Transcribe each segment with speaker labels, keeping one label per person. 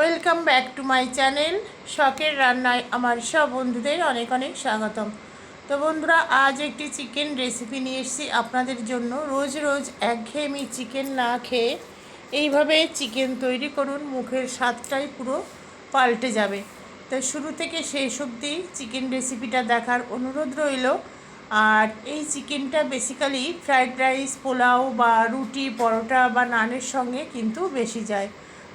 Speaker 1: Welcome back to my channel শখের রান্নায় আমার সব বন্ধুদের অনেক অনেক স্বাগতম। তো বন্ধুরা, আজ একটি চিকেন রেসিপি নিয়ে এসেছি আপনাদের জন্য। রোজ রোজ একঘেয়েমি চিকেন না খেয়ে এইভাবে চিকেন তৈরি করুন, মুখের স্বাদটাই পুরো পাল্টে যাবে। তো শুরু থেকে শেষ অবধি চিকেন রেসিপিটা দেখার অনুরোধ রইল। আর এই চিকেনটা বেসিক্যালি ফ্রায়েড রাইস পোলাও বা রুটি, পরোটা বা নানের সঙ্গে কিন্তু বেশি যায়।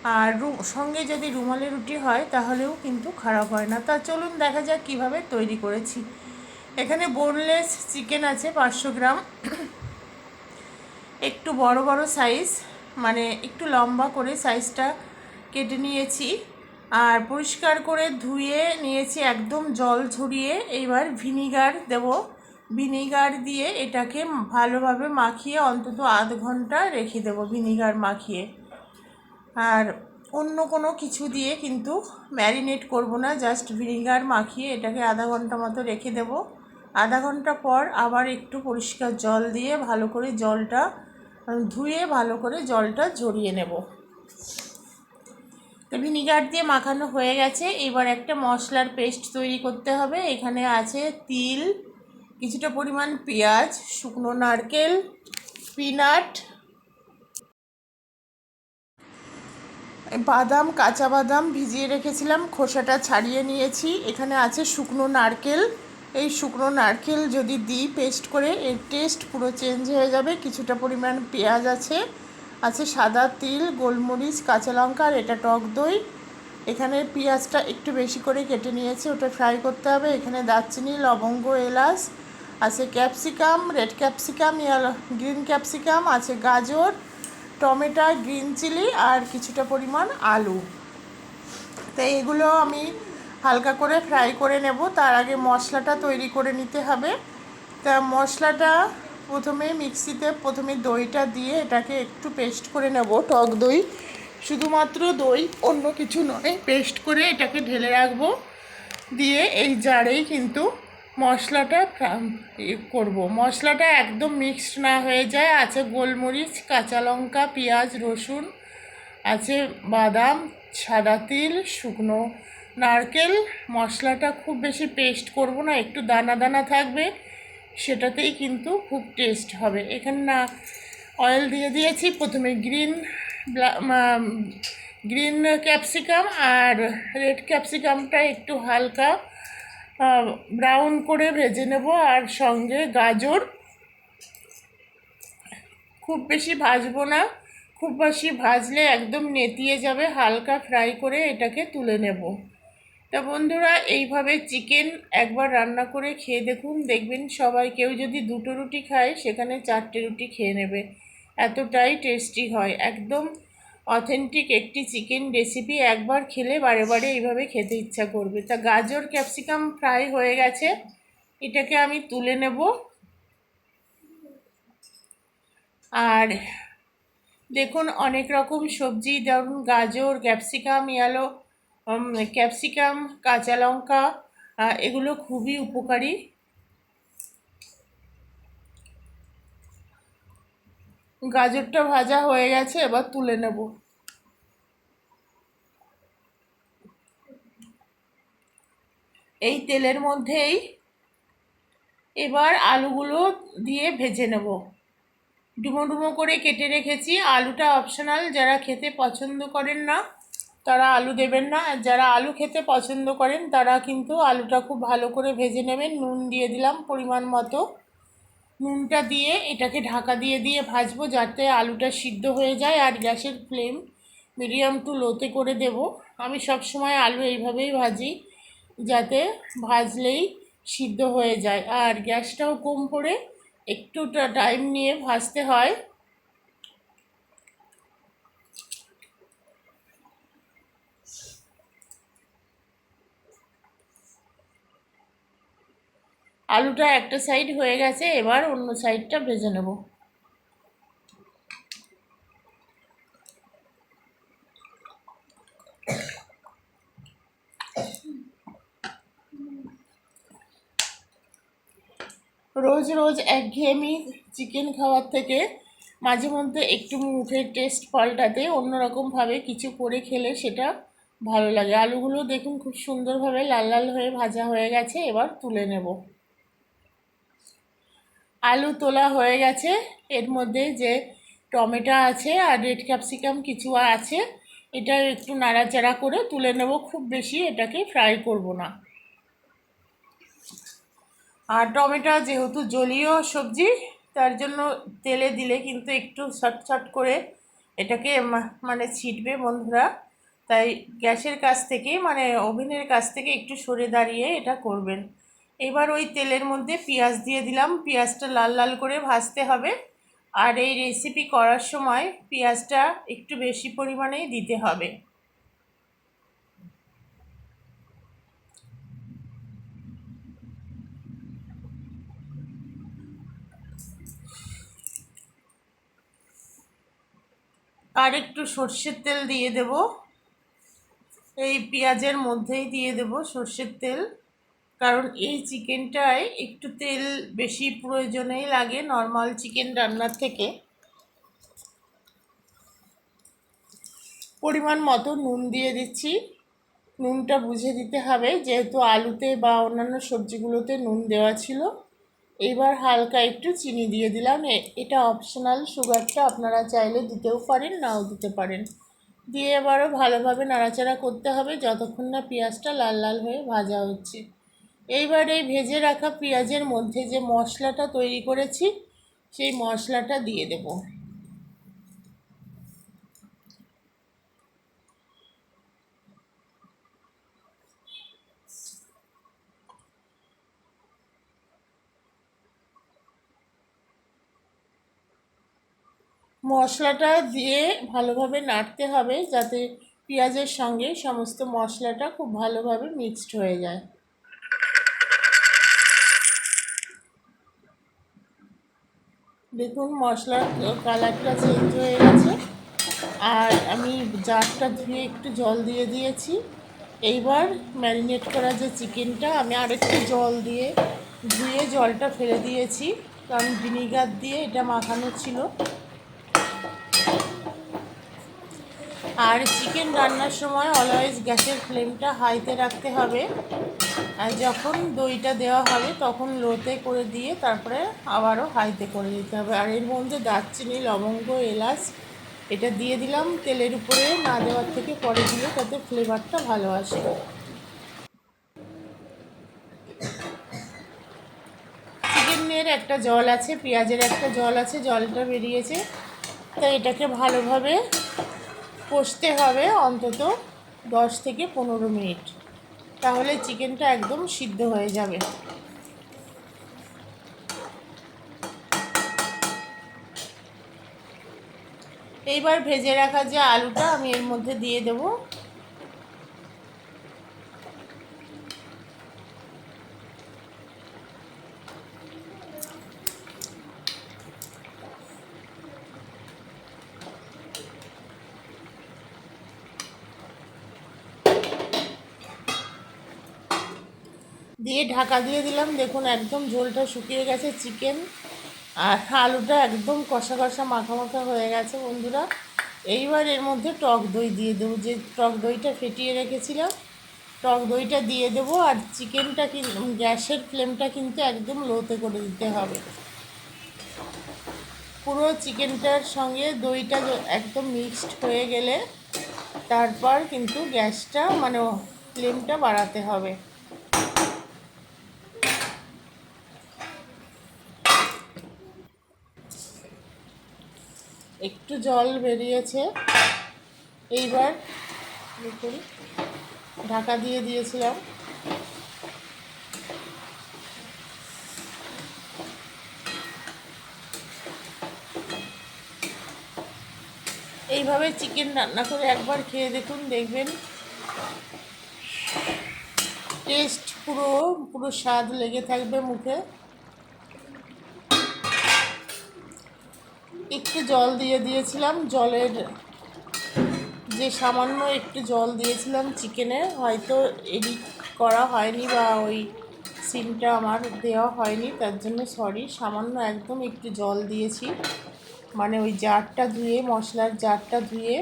Speaker 1: আর সঙ্গে যদি রুমালি রুটি হয়, তাহলেও কিন্তু খারাপ হয় না। তা চলুন দেখা যাক কীভাবে তৈরি করেছি। এখানে বোনলেস চিকেন আছে পাঁচশো গ্রাম। একটু বড় বড় সাইজ মানে একটু লম্বা করে সাইজটা কেটে নিয়েছি। আর পরিষ্কার করে ধুয়ে নিয়েছি একদম জল ঝরিয়ে। এইবার ভিনিগার দেব। ভিনিগার দিয়ে এটাকে ভালোভাবে মাখিয়ে অন্তত আধ ঘণ্টা রেখে দেবো ভিনিগার মাখিয়ে। আর অন্য কোনো কিছু দিয়ে কিন্তু ম্যারিনেট করব না জাস্ট ভিনিগার মাখিয়ে এটাকে আধা ঘণ্টা মতো রেখে দেব। আধা ঘণ্টা পর আবার একটু পরিষ্কার জল দিয়ে ভালো করে জলটা ধুয়ে ভালো করে জলটা ঝরিয়ে নেব। তো ভিনিগার দিয়ে মাখানো হয়ে গেছে। এবার একটা মশলার পেস্ট তৈরি করতে হবে। এখানে আছে তিল, কিছুটা পরিমাণ পেঁয়াজ, শুকনো নারকেল পিনাট বাদাম, কাঁচা বাদাম ভিজিয়ে রেখেছিলাম, খোসাটা ছাড়িয়ে নিয়েছি। এখানে আছে শুকনো নারকেল। এই শুকনো নারকেল যদি দিই পেস্ট করে, এর টেস্ট পুরো চেঞ্জ হয়ে যাবে। কিছুটা পরিমাণ পেঁয়াজ আছে আছে সাদা তিল, গোলমরিচ, কাঁচা লঙ্কা আর এটা টক দই। এখানে পেঁয়াজটা একটু বেশি করে কেটে নিয়েছি, ওটা ফ্রাই করতে হবে। এখানে দারচিনি, লবঙ্গ, এলাচ, আছে capsicum, red capsicum, yellow, green capsicum, আছে গাজর টমেটো, গ্রিন চিলি আর কিছুটা পরিমাণ আলু। তো এগুলো আমি হালকা করে ফ্রাই করে নেব। তার আগে মশলাটা তৈরি করে নিতে হবে। তা মশলাটা প্রথমে মিক্সিতে, প্রথমে দইটা দিয়ে এটাকে একটু পেস্ট করে নেব, টক দই। শুধুমাত্র দই, অন্য কিছু নয়, পেস্ট করে এটাকে ঢেলে রাখব। দিয়ে এই জারেই কিন্তু মশলাটা করব। মশলাটা একদম মিক্সড না হয়ে যায়। আছে গোলমরিচ, কাঁচা লঙ্কা, পেঁয়াজ, রসুন, আছে বাদাম, সাদা তিল, শুকনো নারকেল। মশলাটা খুব বেশি পেস্ট করব না, একটু দানা দানা থাকবে, সেটাতেই কিন্তু খুব টেস্ট হবে। এখানে না অয়েল দিয়ে দিয়েছি, প্রথমে গ্রিন গ্রিন ক্যাপসিকাম আর রেড ক্যাপসিকামটা একটু হালকা ব্রাউন করে ভেজে নেব আর সঙ্গে গাজর। খুব বেশি ভাজবো না, খুব বেশি ভাজলে একদম নেতিয়ে যাবে, হালকা ফ্রাই করে এটাকে তুলে নেব। তা বন্ধুরা, এইভাবে চিকেন একবার রান্না করে খেয়ে দেখুন, দেখবেন সবাই কেউ যদি দুটো রুটি খায়, সেখানে চারটে রুটি খেয়ে নেবে। এতটাই টেস্টি হয়, একদম অথেন্টিক একটি চিকেন রেসিপি একবার খেলে বারে বারে এইভাবে খেতে ইচ্ছা করবে। তা গাজর ক্যাপসিকাম ফ্রাই হয়ে গেছে। এটাকে আমি তুলে নেব। আর দেখুন, অনেক রকম সবজি ধরুন গাজর ক্যাপসিকাম ইয়ালো ক্যাপসিকাম কাঁচা লঙ্কা এগুলো খুবই উপকারী। গাজরটা ভাজা হয়ে গেছে, এবার তুলে নেব। এই তেলের মধ্যেই এবার আলুগুলো দিয়ে ভেজে নেব। ডুমো ডুমো করে কেটে রেখেছি। আলুটা অপশনাল যারা খেতে পছন্দ করেন না, তারা আলু দেবেন না। আর যারা আলু খেতে পছন্দ করেন, তারা কিন্তু আলুটা খুব ভালো করে ভেজে নেবেন। নুন দিয়ে দিলাম পরিমাণ মতো। নুনটা দিয়ে এটাকে ঢাকা দিয়ে দিয়ে ভাজবো যাতে আলুটা সিদ্ধ হয়ে যায় আর গ্যাসের ফ্লেম মিডিয়াম টু লোতে করে দেব। আমি সব সময় আলু এইভাবেই ভাজি যাতে ভাজলেই সিদ্ধ হয়ে যায়। আর গ্যাসটাও কম করে একটু টাইম নিয়ে ভাজতে হয়। আলুটা একটা সাইড হয়ে গেছে, এবার অন্য সাইডটা ভেজে নেব। রোজ রোজ একঘেয়েমি চিকেন খাওয়ার থেকে মাঝে মধ্যে একটু মুখের টেস্ট পাল্টাতে অন্যরকমভাবে কিছু করে খেলে সেটা ভালো লাগে। আলুগুলো দেখুন খুব সুন্দরভাবে লাল লাল হয়ে ভাজা হয়ে গেছে, এবার তুলে নেব। আলু তোলা হয়ে গেছে। এর মধ্যে যে টমেটো আছে আর রেড ক্যাপসিকাম কিছু আছে, এটা একটু নাড়াচাড়া করে তুলে নেব। খুব বেশি এটাকে ফ্রাই করব না। আর টমেটো যেহেতু জলীয় সবজি, তার জন্য তেলে দিলে কিন্তু একটু ছটছট করে এটাকে মানে ছিটবে বন্ধুরা। তাই গ্যাসের কাছ থেকে মানে ওভেনের কাছ থেকে একটু সরে দাঁড়িয়ে এটা করবেন। এবার ওই তেলের মধ্যে পেঁয়াজ দিয়ে দিলাম। পেঁয়াজটা লাল লাল করে ভাজতে হবে। আর এই রেসিপি করার সময় পেঁয়াজটা একটু বেশি পরিমাণেই দিতে হবে। আর একটু সর্ষের তেল দিয়ে দেব। এই পেঁয়াজের মধ্যেই দিয়ে দেব সর্ষের তেল। কারণ এই চিকেনটায় একটু তেল বেশি প্রয়োজনেই লাগে নর্মাল চিকেন রান্নার থেকে। পরিমাণ মতো নুন দিয়ে দিচ্ছি। নুনটা বুঝে দিতে হবে, যেহেতু আলুতে বা অন্যান্য সবজিগুলোতে নুন দেওয়া ছিল। এবার হালকা একটু চিনি দিয়ে দিলাম। এটা অপশনাল সুগারটা আপনারা চাইলে দিতেও পারেন, নাও দিতে পারেন। দিয়ে এবারও ভালোভাবে নাড়াচাড়া করতে হবে, যতক্ষণ না পেঁয়াজটা লাল লাল হয়ে ভাজা হচ্ছে। এইবার এই ভেজে রাখা পেঁয়াজের মধ্যে যে মশলাটা তৈরি করেছি, সেই মশলাটা দিয়ে দেব। মশলাটা দিয়ে ভালোভাবে নাড়তে হবে যাতে পেঁয়াজের সঙ্গে সমস্ত মশলাটা খুব ভালোভাবে মিক্সড হয়ে যায়। দেখুন মশলার কালারটা চেঞ্জ হয়ে গেছে। আর আমি জারটা ধুয়ে একটু জল দিয়ে দিয়েছি। এইবার ম্যারিনেট করা যে চিকেনটা, আমি আরেকটু জল দিয়ে ধুয়ে জলটা ফেলে দিয়েছি। কারণ ভিনিগার দিয়ে এটা মাখানো ছিল। আর চিকেন রান্নার সময় অলওয়েজ গ্যাসের ফ্লেমটা হাইতে রাখতে হবে। আর যখন দইটা দেওয়া হবে, তখন লোতে করে দিয়ে তারপরে আবারও হাইতে করে দিতে হবে। আর এর মধ্যে দারচিনি, লবঙ্গ, এলাচ, এটা দিয়ে দিলাম। তেলের উপরে না দেওয়ার থেকে পরে দিলে তাতে ফ্লেভারটা ভালো আসে। চিকেনের একটা জল আছে, পেঁয়াজের একটা জল আছে, জলটা বেরিয়েছে। তাই এটাকে ভালোভাবে কষতে হবে অন্তত দশ থেকে পনেরো মিনিট। তাহলে চিকেনটা একদম সিদ্ধ হয়ে যাবে। এইবার ভেজে রাখা যে আলুটা আমি এর মধ্যে দিয়ে দেবো। দিয়ে ঢাকা দিয়ে দিলাম। দেখুন, একদম ঝোলটা শুকিয়ে গেছে, চিকেন আর আলুটা একদম কষা কষা মাখা মাখা হয়ে গেছে, বন্ধুরা। এইবার এর মধ্যে টক দই দিয়ে দেবো। যে টক দইটা ফেটিয়ে রেখেছিলাম, টক দইটা দিয়ে দেবো আর চিকেনটা কিন্তু গ্যাসের ফ্লেমটা কিন্তু একদম লোতে করে দিতে হবে। পুরো চিকেনটার সঙ্গে দইটা একদম মিক্সড হয়ে গেলে তারপর কিন্তু গ্যাসটা মানে ফ্লেমটা বাড়াতে হবে। একটু জল বেরিয়েছে। এইবার দেখুন ঢাকা দিয়ে দিয়েছিলাম। এইভাবে চিকেন রান্না করে একবার খেয়ে দেখুন, দেখবেন টেস্ট পুরো পুরো স্বাদ লেগে থাকবে মুখে। একটু জল দিয়ে দিয়েছিলাম। জলের যে সামান্য একটু জল দিয়েছিলাম চিকেনে, হয়তো এডিট করা হয়নি বা ওই সিমটা আমার দেওয়া হয়নি, তার জন্য সরি সামান্য একদম একটু জল দিয়েছি। মানে ওই জারটা ধুয়ে, মশলার জারটা ধুয়ে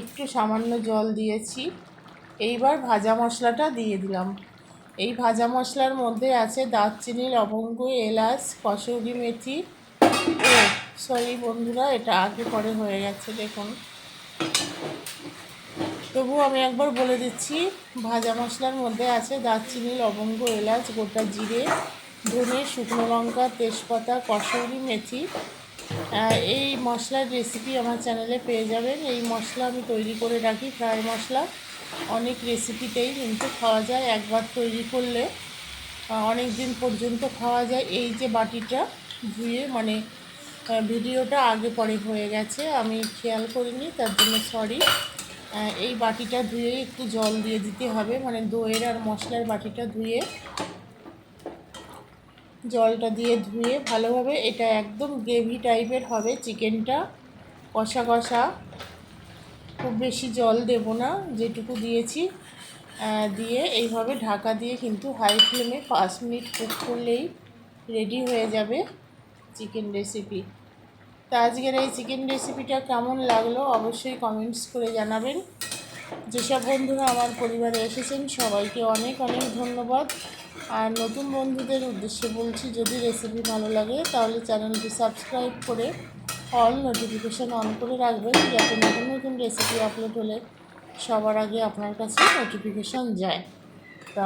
Speaker 1: একটু সামান্য জল দিয়েছি। এইবার ভাজা মশলাটা দিয়ে দিলাম। এই ভাজা মশলার মধ্যে আছে দারচিনি লবঙ্গ এলাচ, কসৌরি মেথি সরি বন্ধুরা, এটা আগে পরে হয়ে গেছে, দেখুন। তবু আমি একবার বলে দিচ্ছি, ভাজা মশলার মধ্যে আছে দারচিনি, লবঙ্গ, এলাচ, গোটা জিরে, ধনে, শুকনো লঙ্কা, তেজপাতা, কসৌরি, মেথি। এই মশলার রেসিপি আমার চ্যানেলে পেয়ে যাবেন। এই মশলা আমি তৈরি করে রাখি, ফ্রাই মশলা। অনেক রেসিপিতেই কিন্তু খাওয়া যায়, একবার তৈরি করলে। অনেক দিন পর্যন্ত খাওয়া যায়। এই যে বাটিটা ধুয়ে মানে ভিডিওটা আগে পরে হয়ে গেছে। আমি খেয়াল করিনি, তার জন্য সরি এই বাটিটা ধুয়ে একটু জল দিয়ে দিতে হবে মানে দইয়ের আর মশলার বাটিটা ধুয়ে জলটা দিয়ে ধুয়ে ভালোভাবে এটা একদম গ্রেভি টাইপের হবে চিকেনটা। কষা কষা। খুব বেশি জল দেব না, যেটুকু দিয়েছি। দিয়ে এইভাবে ঢাকা দিয়ে কিন্তু হাই ফ্লেমে পাঁচ মিনিট কুক করলেই রেডি হয়ে যাবে। চিকেন রেসিপি তা আজকের এই চিকেন রেসিপিটা কেমন লাগল অবশ্যই কমেন্টস করে জানাবেন। যেসব বন্ধুরা আমার পরিবারে এসেছেন, সবাইকে অনেক অনেক ধন্যবাদ। আর নতুন বন্ধুদের উদ্দেশ্যে বলছি, যদি রেসিপি ভালো লাগে, তাহলে চ্যানেলটি সাবস্ক্রাইব করে অল নোটিফিকেশান অন করে রাখবেন, যাতে নতুন নতুন রেসিপি আপলোড হলে সবার আগে আপনার কাছে নোটিফিকেশান যায়। তা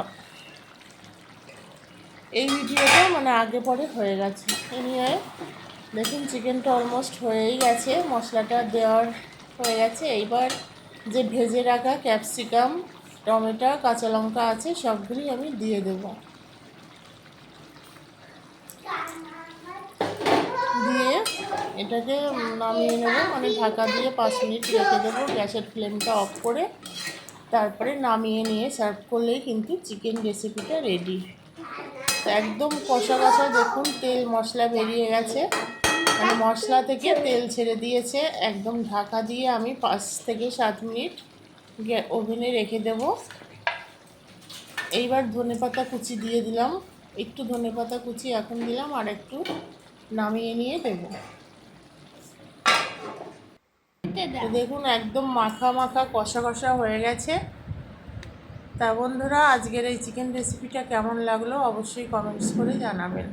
Speaker 1: এই ভিডিওটা মানে আগে পরে হয়ে গেছে। এনিওয়ে দেখুন চিকেনটা অলমোস্ট হয়েই গেছে, মশলাটা দেওয়ার হয়ে গেছে। এইবার যে ভেজে রাখা ক্যাপসিকাম, টমেটো, কাঁচা লঙ্কা আছে সবগুলি আমি দিয়ে দেব। দিয়ে এটাকে নামিয়ে নেব মানে ঢাকা দিয়ে পাঁচ মিনিট রেখে দেবো গ্যাসের ফ্লেমটা অফ করে। তারপরে নামিয়ে নিয়ে সার্ভ করলেই কিন্তু চিকেন রেসিপিটা রেডি একদম কষা কষা দেখুন তেল মশলা বেরিয়ে গেছে। মানে মশলা থেকে তেল ছেড়ে দিয়েছে। একদম ঢাকা দিয়ে আমি পাঁচ থেকে সাত মিনিট ওভেনে রেখে দেব। এইবার ধনেপাতা কুচি দিয়ে দিলাম। একটু ধনেপাতা কুচি এখন দিলাম আর একটু নামিয়ে নিয়ে দেবো। তো দেখুন একদম মাখা মাখা কষা কষা হয়ে গেছে। তা বন্ধুরা আজকের এই চিকেন রেসিপিটা কেমন লাগল অবশ্যই কমেন্টস করে জানাবেন।